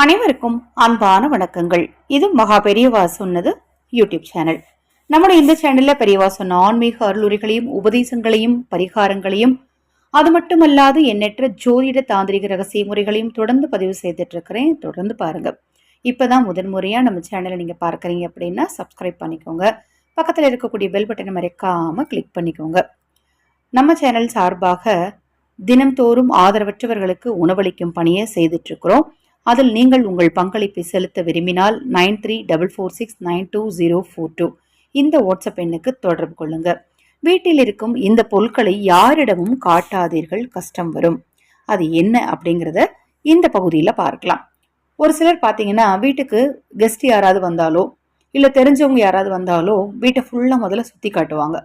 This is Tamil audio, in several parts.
அனைவருக்கும் அன்பான வணக்கங்கள். இது மகா பெரியவா சொன்னது யூடியூப் சேனல். நம்முடைய இந்த சேனல்ல பெரியவா சொன்ன ஆன்மீக அருளுரைகளையும் உபதேசங்களையும் பரிகாரங்களையும் அது மட்டுமல்லாது எண்ணற்ற ஜோதிட தாந்திரிக ரகசிய முறைகளையும் தொடர்ந்து பதிவு செய்துட்டு இருக்கிறேன் தொடர்ந்து பாருங்க. இப்பதான் முதன் முறையாக நம்ம சேனலை நீங்க பார்க்குறீங்க அப்படின்னா சப்ஸ்கிரைப் பண்ணிக்கோங்க. பக்கத்தில் இருக்கக்கூடிய பெல் பட்டனை மறைக்காம கிளிக் பண்ணிக்கோங்க. நம்ம சேனல் சார்பாக தினம்தோறும் ஆதரவற்றவர்களுக்கு உணவளிக்கும் பணியை செய்துட்டு இருக்கிறோம் அதில் நீங்கள் உங்கள் பங்களிப்பை செலுத்த விரும்பினால் nine three double four six nine two zero four two இந்த வாட்ஸ்அப் எண்ணுக்கு தொடர்பு கொள்ளுங்க. வீட்டில் இருக்கும் இந்த பொருட்களை யாரிடமும் காட்டாதீர்கள் கஷ்டம் வரும். அது என்ன அப்படிங்கிறத இந்த பகுதியில் பார்க்கலாம். ஒரு சிலர் பார்த்தீங்கன்னா வீட்டுக்கு கெஸ்ட் யாராவது வந்தாலோ இல்லை தெரிஞ்சவங்க யாராவது வந்தாலோ வீட்டை ஃபுல்லாக முதல்ல சுற்றி காட்டுவாங்க.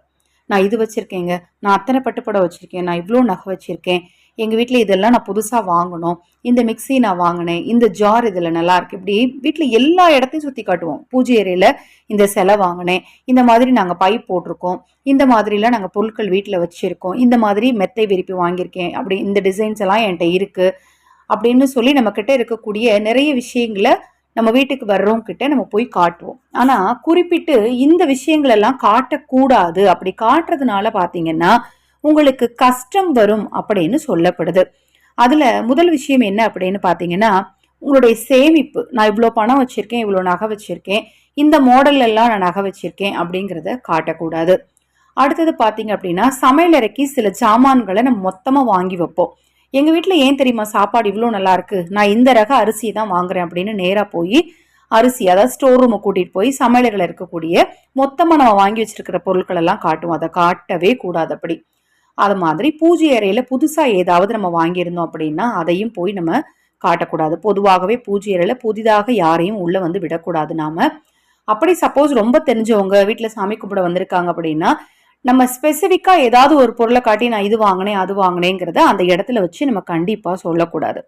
நான் இது வச்சுருக்கேங்க நான் அத்தனை பட்டுப்படம் வச்சுருக்கேன் நான் இவ்வளோ நகை வச்சுருக்கேன் எங்கள் வீட்டில் இதெல்லாம் நான் புதுசாக வாங்கணும். இந்த மிக்சி நான் வாங்கினேன். இந்த ஜார் இதில் நல்லா இருக்கு. இப்படி வீட்டில் எல்லா இடத்தையும் சுற்றி காட்டுவோம். பூஜை அறையில் இந்த சிலை வாங்கினேன். இந்த மாதிரி நாங்கள் பைப் போட்டிருக்கோம். இந்த மாதிரிலாம் நாங்கள் பொருட்கள் வீட்டில் வச்சுருக்கோம். இந்த மாதிரி மெத்தை விரிப்பி வாங்கியிருக்கேன். அப்படி இந்த டிசைன்ஸ் எல்லாம் என்கிட்ட இருக்குது அப்படின்னு சொல்லி நம்மக்கிட்ட இருக்கக்கூடிய நிறைய விஷயங்களை நம்ம வீட்டுக்கு வர்றவங்க கிட்ட நம்ம போய் காட்டுவோம். ஆனால் குறிப்பிட்டு இந்த விஷயங்களெல்லாம் காட்டக்கூடாது. அப்படி காட்டுறதுனால பார்த்தீங்கன்னா உங்களுக்கு கஷ்டம் வரும் அப்படின்னு சொல்லப்படுது. அதுல முதல் விஷயம் என்ன அப்படின்னு பாத்தீங்கன்னா உங்களுடைய சேமிப்பு. நான் இவ்வளோ பணம் வச்சிருக்கேன் இவ்வளோ நகை வச்சிருக்கேன் இந்த மாடல் எல்லாம் நான் நகை வச்சிருக்கேன் அப்படிங்கிறத காட்டக்கூடாது. அடுத்தது பார்த்தீங்க அப்படின்னா சமையலறைக்கு சில சாமான்களை நம்ம மொத்தமாக வாங்கி வைப்போம். எங்கள் வீட்டில் ஏன் தெரியுமா சாப்பாடு இவ்வளோ நல்லா இருக்கு நான் இந்த ரக அரிசி தான் வாங்குறேன் அப்படின்னு நேராக போய் அரிசி அதாவது ஸ்டோர் ரூமை கூட்டிகிட்டு போய் சமையலறையில் இருக்கக்கூடிய மொத்தமாக நம்ம வாங்கி வச்சிருக்கிற பொருட்கள் எல்லாம் காட்டுவோம். அதை காட்டவே கூடாது அப்படி. அது மாதிரி பூஜை அறையில் புதுசாக ஏதாவது நம்ம வாங்கியிருந்தோம் அப்படின்னா அதையும் போய் நம்ம காட்டக்கூடாது. பொதுவாகவே பூஜை அறையில் புதிதாக யாரையும் உள்ளே வந்து விடக்கூடாது நாம். அப்படி சப்போஸ் ரொம்ப தெரிஞ்சவங்க வீட்டில் சாமி கும்பிட வந்திருக்காங்க அப்படின்னா நம்ம ஸ்பெசிஃபிக்காக ஏதாவது ஒரு பொருளை காட்டி நான் இது வாங்கினேன் அது வாங்கினேங்கிறத அந்த இடத்துல வச்சு நம்ம கண்டிப்பாக சொல்லக்கூடாது.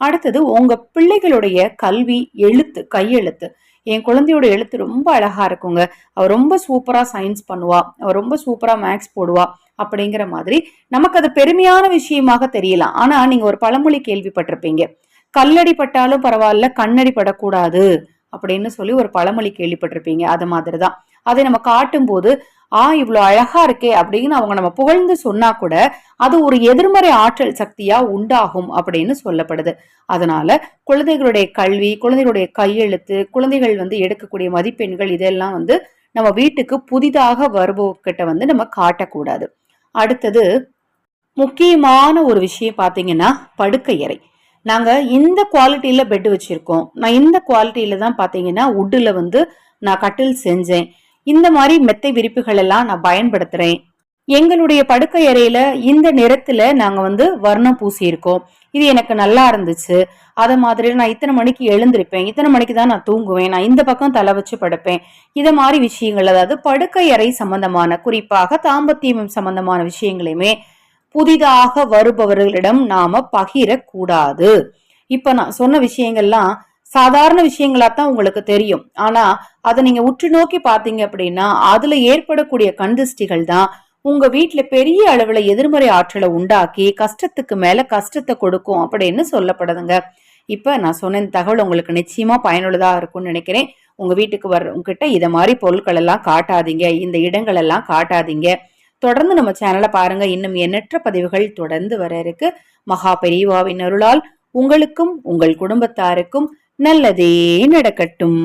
அடுத்தது உங்கள் பிள்ளைகளுடைய கல்வி எழுத்து கையெழுத்து. என் குழந்தையோட எழுத்து ரொம்ப அழகா இருக்குங்க. அவ ரொம்ப சூப்பரா சயின்ஸ் பண்ணுவா. அவ ரொம்ப சூப்பரா மேக்ஸ் போடுவா அப்படிங்கிற மாதிரி நமக்கு அது பெருமையான விஷயமாக தெரியலாம். ஆனா நீங்க ஒரு பழமொழி கேள்விப்பட்டிருப்பீங்க. கல்லடி பட்டாலும் பரவாயில்ல கண்ணடி படக்கூடாது அப்படின்னு சொல்லி ஒரு பழமொழி கேள்விப்பட்டிருப்பீங்க. அது மாதிரிதான். அதை நம்ம காட்டும்போது ஆ இவ்வளோ அழகா இருக்கே அப்படின்னு அவங்க நம்ம புகழ்ந்து சொன்னா கூட அது ஒரு எதிர்மறை ஆற்றல் சக்தியா உண்டாகும் அப்படின்னு சொல்லப்படுது. அதனால குழந்தைகளுடைய கல்வி குழந்தைகளுடைய கையெழுத்து குழந்தைகள் வந்து எடுக்கக்கூடிய மதிப்பெண்கள் இதெல்லாம் வந்து நம்ம வீட்டுக்கு புதிதாக வருபவர்கிட்ட வந்து நம்ம காட்டக்கூடாது. அடுத்தது முக்கியமான ஒரு விஷயம் பார்த்தீங்கன்னா படுக்கை அறை. நாங்கள் இந்த குவாலிட்டியில் பெட் வச்சுருக்கோம். நான் இந்த குவாலிட்டியில் தான் பார்த்தீங்கன்னா உட்டில் வந்து நான் கட்டில் செஞ்சேன். இந்த மாதிரி மெத்தை விரிப்புகள் எல்லாம் நான் பயன்படுத்துகிறேன் எங்களுடைய படுக்கை அறையில இந்த நிறத்துல நாங்க வந்து வர்ணம் பூசியிருக்கோம். இது எனக்கு நல்லா இருந்துச்சு. அத மாதிரி நான் இத்தனை மணிக்கு எழுந்திருப்பேன். இத்தனை மணிக்கு தான் நான் தூங்குவேன். நான் இந்த பக்கம் தலை வச்சு படுப்பேன். இதை மாதிரி விஷயங்கள் அதாவது படுக்கை அறை சம்பந்தமான குறிப்பாக தாம்பத்தியம் சம்பந்தமான விஷயங்களையுமே புதிதாக வருபவர்களிடம் நாம பகிரக்கூடாது. இப்ப நான் சொன்ன விஷயங்கள்லாம் சாதாரண விஷயங்களா தான் உங்களுக்கு தெரியும். ஆனா அதை நீங்க உற்று நோக்கி பாத்தீங்க அப்படின்னா அதுல ஏற்படக்கூடிய கண்திஷ்டிகள் தான் உங்க வீட்டுல பெரிய அளவுல எதிர்மறை ஆற்றலை உண்டாக்கி கஷ்டத்துக்கு மேல கஷ்டத்தை கொடுக்கும் அப்படின்னு சொல்லப்படுதுங்க. இப்ப நான் சொன்ன இந்த தகவல் உங்களுக்கு நிச்சயமா பயனுள்ளதா இருக்கும்னு நினைக்கிறேன். உங்க வீட்டுக்கு வர்றவங்கிட்ட இதை மாதிரி பொருட்கள் எல்லாம் காட்டாதீங்க. இந்த இடங்கள் எல்லாம் காட்டாதீங்க. தொடர்ந்து நம்ம சேனலை பாருங்க. இன்னும் எண்ணற்ற பதிவுகள் தொடர்ந்து வர இருக்கு. மகா பெரியவாவின் அருளால் உங்களுக்கும் உங்கள் குடும்பத்தாருக்கும் நல்லதே நடக்கட்டும்.